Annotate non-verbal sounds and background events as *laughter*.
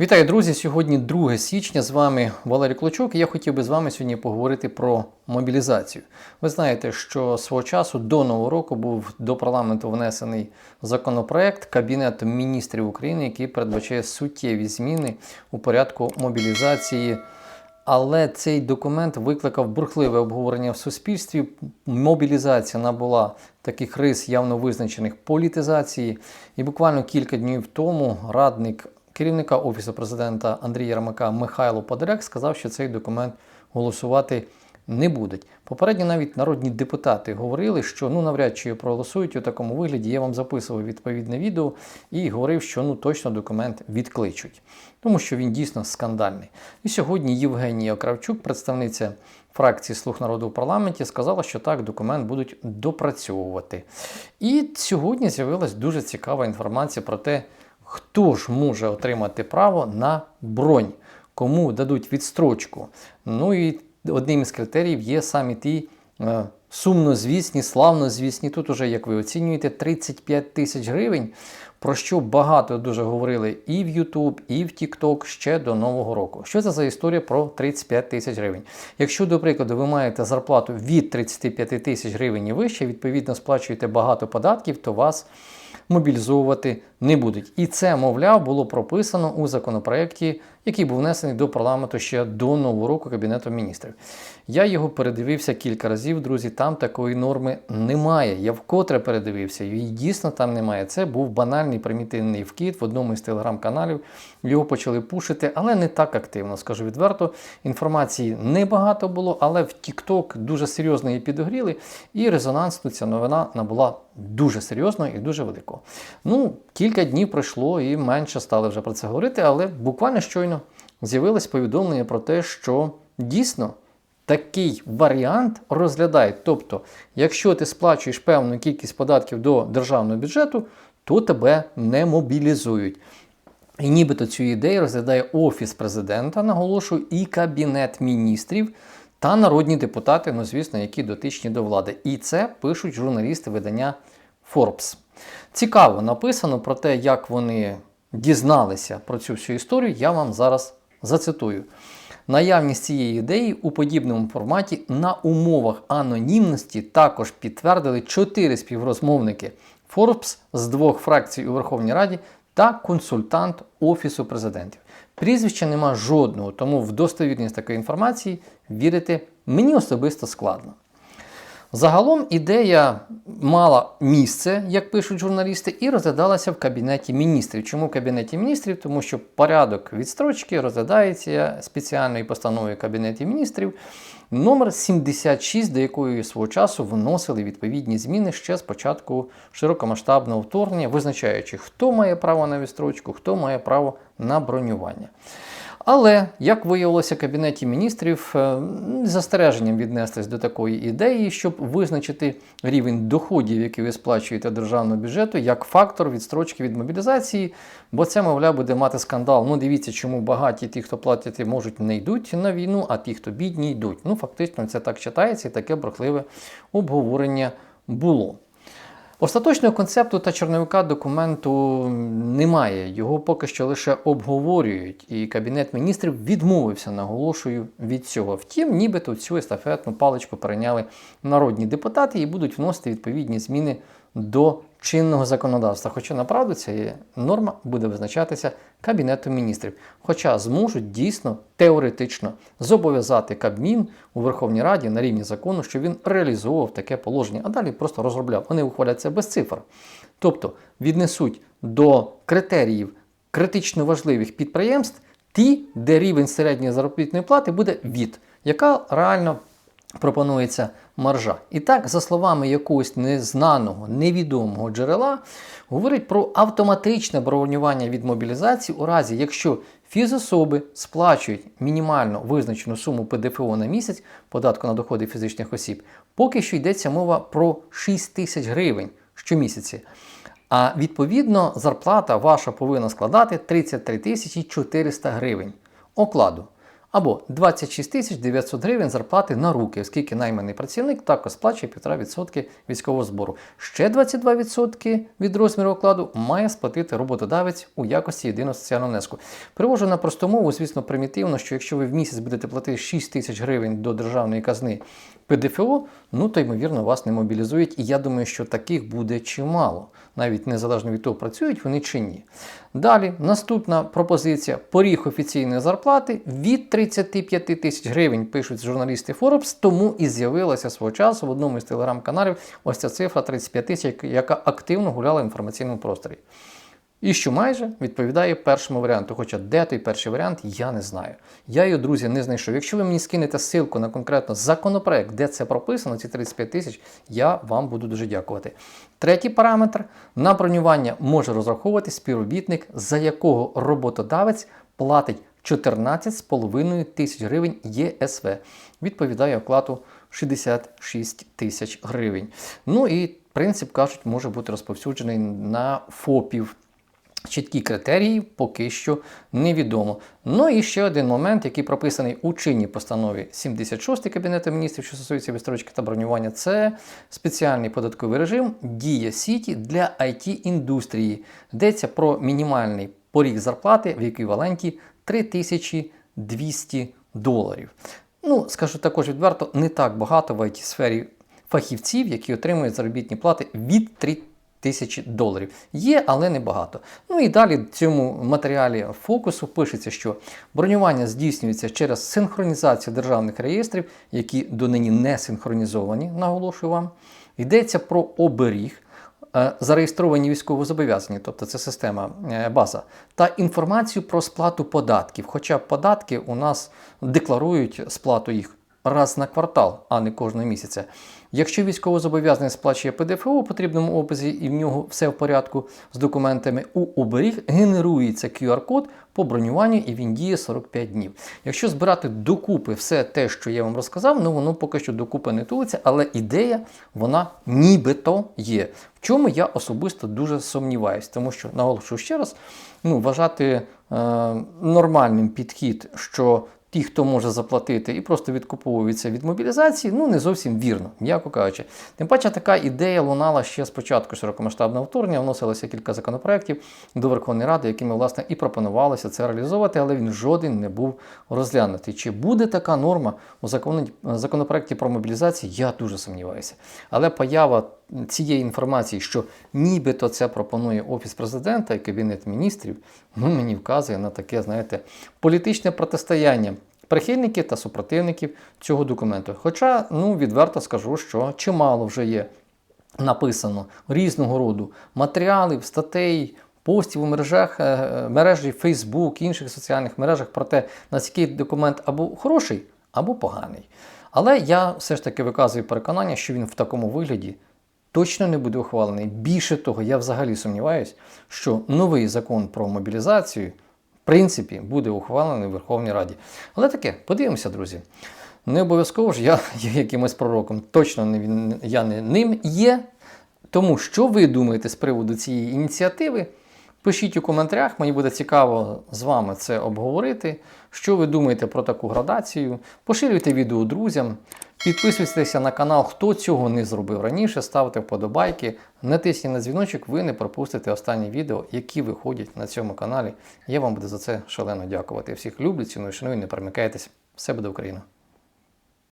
Вітаю, друзі! Сьогодні 2 січня. З вами Валерій Клочок. і Я хотів би з вами сьогодні поговорити про мобілізацію. Ви знаєте, що свого часу до нового року був до парламенту внесений законопроект Кабінету міністрів України, який передбачає суттєві зміни у порядку мобілізації. Але цей документ викликав бурхливе обговорення в суспільстві. Мобілізація набула таких рис явно визначених політизації. І буквально кілька днів тому радник керівника Офісу президента Андрія Ярмака Михайло Подоляк сказав, що цей документ голосувати не будуть. Попередньо навіть народні депутати говорили, що ну навряд чи проголосують у такому вигляді. Я вам записував відповідне відео і говорив, що ну точно документ відкличуть, тому що він дійсно скандальний. І сьогодні Євгенія Кравчук, представниця фракції Слуг народу в парламенті, сказала, що так документ будуть допрацьовувати. І сьогодні з'явилась дуже цікава інформація про те, хто ж може отримати право на бронь, кому дадуть відстрочку. Ну і одним із критеріїв є самі ті е, сумнозвісні, славнозвісні. Тут уже, як ви оцінюєте, 35 тисяч гривень, про що багато дуже говорили і в YouTube, і в TikTok ще до Нового року. Що це за історія про 35 тисяч гривень? Якщо, до прикладу, ви маєте зарплату від 35 тисяч гривень і вище, відповідно сплачуєте багато податків, то вас мобілізовувати не будуть. І це, мовляв, було прописано у законопроєкті, який був внесений до парламенту ще до нового року Кабінету міністрів. Я його передивився кілька разів, друзі. Там такої норми немає. Я вкотре передивився, її дійсно там немає. Це був банальний примітивний вкид в одному із телеграм-каналів. Його почали пушити, але не так активно. Скажу відверто. Інформації небагато було, але в TikTok дуже серйозно її підогріли, і резонансно ця новина набула дуже серйозно і дуже великого. Ну, кілька днів пройшло і менше стали вже про це говорити, але буквально щойно з'явилось повідомлення про те, що дійсно такий варіант розглядають. Тобто, якщо ти сплачуєш певну кількість податків до державного бюджету, то тебе не мобілізують. І нібито цю ідею розглядає Офіс президента, наголошую, і Кабінет міністрів та народні депутати, ну звісно, які дотичні до влади. І це пишуть журналісти видання Forbes. Цікаво написано про те, як вони дізналися про цю всю історію. Я вам зараз зацитую. Наявність цієї ідеї у подібному форматі на умовах анонімності також підтвердили чотири співрозмовники Форбс з двох фракцій у Верховній Раді та консультант Офісу президентів. Прізвища нема жодного, тому в достовірність такої інформації вірити мені особисто складно. Загалом ідея мала місце, як пишуть журналісти, і розглядалася в Кабінеті міністрів. Чому в Кабінеті міністрів? Тому що порядок відстрочки розглядається спеціальною постановою Кабінету міністрів номер 76, до якої свого часу вносили відповідні зміни ще з початку широкомасштабного вторгнення, визначаючи, хто має право на відстрочку, хто має право на бронювання. Але, як виявилося, Кабінеті міністрів е, застереженням віднеслись до такої ідеї, щоб визначити рівень доходів, які ви сплачуєте державного бюджету, як фактор відстрочки від мобілізації, бо це, мовляв, буде мати скандал. Ну, дивіться, чому багаті ті, хто платять, можуть не йдуть на війну, а ті, хто бідні, йдуть. Ну, фактично, це так читається, і таке брехливе обговорення було. Остаточного концепту та чорновика документу немає. Його поки що лише обговорюють, і Кабінет міністрів відмовився, наголошую, від цього. Втім, нібито цю естафетну паличку перейняли народні депутати і будуть вносити відповідні зміни до чинного законодавства. Хоча направду ця норма буде визначатися Кабінетом міністрів. Хоча зможуть дійсно теоретично зобов'язати Кабмін у Верховній Раді на рівні закону, що він реалізовував таке положення, а далі просто розробляв. Вони ухвалять це без цифр. Тобто віднесуть до критеріїв критично важливих підприємств ті, де рівень середньої заробітної плати буде від, яка реально пропонується маржа. І так, за словами якогось незнаного, невідомого джерела, говорить про автоматичне бронювання від мобілізації у разі, якщо фізособи сплачують мінімально визначену суму ПДФО на місяць податку на доходи фізичних осіб, поки що йдеться мова про 6 тисяч гривень щомісяці. А відповідно зарплата ваша повинна складати 33 тисячі 400 гривень окладу. Або 26 тисяч 900 гривень зарплати на руки, оскільки найманий працівник також сплачує 1,5% військового збору. Ще 22% від розміру окладу має сплатити роботодавець у якості єдиного соціального внеску. Перевожу на просту мову, звісно, примітивно, що якщо ви в місяць будете платити 6 тисяч гривень до державної казни ПДФО, ну то ймовірно вас не мобілізують. І я думаю, що таких буде чимало, навіть незалежно від того, працюють вони чи ні. Далі, наступна пропозиція: поріг офіційної зарплати від 35 тисяч гривень, пишуть журналісти Forbes, тому і з'явилася свого часу в одному із телеграм-каналів ось ця цифра 35 тисяч, яка активно гуляла в інформаційному просторі. І що майже відповідає першому варіанту. Хоча де той перший варіант, я не знаю. Я його, друзі, не знайшов. Якщо ви мені скинете ссылку на конкретно законопроект, де це прописано, ці 35 тисяч, я вам буду дуже дякувати. Третій параметр на бронювання може розраховувати співробітник, за якого роботодавець платить 14,5 тисяч гривень ЄСВ. Відповідає оклату 66 тисяч гривень. Ну і принцип кажуть, може бути розповсюджений на ФОПів. Чіткі критерії поки що невідомо. Ну і ще один момент, який прописаний у чинній постанові 76 Кабінету міністрів, що стосується відстрочки та бронювання, це спеціальний податковий режим Дія Сіті для it індустрії Йдеться про мінімальний поріг зарплати в еквіваленті 3200 доларів. Ну, скажу також відверто, не так багато в it сфері фахівців, які отримують заробітні плати від 3 тисячі доларів. Є, але небагато. Ну і далі в цьому матеріалі фокусу пишеться, що бронювання здійснюється через синхронізацію державних реєстрів, які донині не синхронізовані, наголошую вам. Йдеться про оберіг. е, Зареєстровані військовозобов'язані, тобто це система е, база, та інформацію про сплату податків. Хоча податки у нас декларують сплату їх раз на квартал, а не кожного місяця. Якщо військовозобов'язаний сплачує ПДФО у потрібному образі і в нього все в порядку з документами, у оберіг генерується QR-код по бронюванню і він діє 45 днів. Якщо збирати докупи все те, що я вам розказав, ну воно поки що докупи не тулиться, але ідея вона нібито є. В чому я особисто дуже сумніваюсь, тому що наголошую ще раз, ну, вважати е, нормальним підхід, що ті, хто може заплатити і просто відкуповуються від мобілізації, ну не зовсім вірно, м'яко кажучи. Тим паче така ідея лунала ще з початку широкомасштабного вторгнення, вносилося кілька законопроєктів до Верховної Ради, якими власне і пропонувалося це реалізовувати, але він жоден не був розглянутий. Чи буде така норма у законопроекті про мобілізацію, я дуже сумніваюся. Але поява цієї інформації, що нібито це пропонує Офіс президента і Кабінет міністрів, ну мені вказує на таке, знаєте, політичне протистояння прихильників та супротивників цього документу. Хоча, ну, відверто скажу, що чимало вже є написано різного роду матеріалів, статей. Постів у мережах, е, мережі Facebook, інших соціальних мережах про те, наскільки документ або хороший, або поганий. Але я все ж таки виказую переконання, що він в такому вигляді точно не буде ухвалений. Більше того, я взагалі сумніваюся, що новий закон про мобілізацію, в принципі, буде ухвалений в Верховній Раді. Але таке, подивимося, друзі. Не обов'язково ж я *laughs* є якимось пророком. Точно не я не ним є. Тому що ви думаєте з приводу цієї ініціативи? Пишіть у коментарях, мені буде цікаво з вами це обговорити. Що ви думаєте про таку градацію? Поширюйте відео друзям, підписуйтеся на канал, хто цього не зробив раніше, ставте вподобайки, натисніть на дзвіночок, ви не пропустите останні відео, які виходять на цьому каналі. Я вам буду за це шалено дякувати. Всіх люблю, ціную, шаную, не перемикайтесь. Все буде Україна!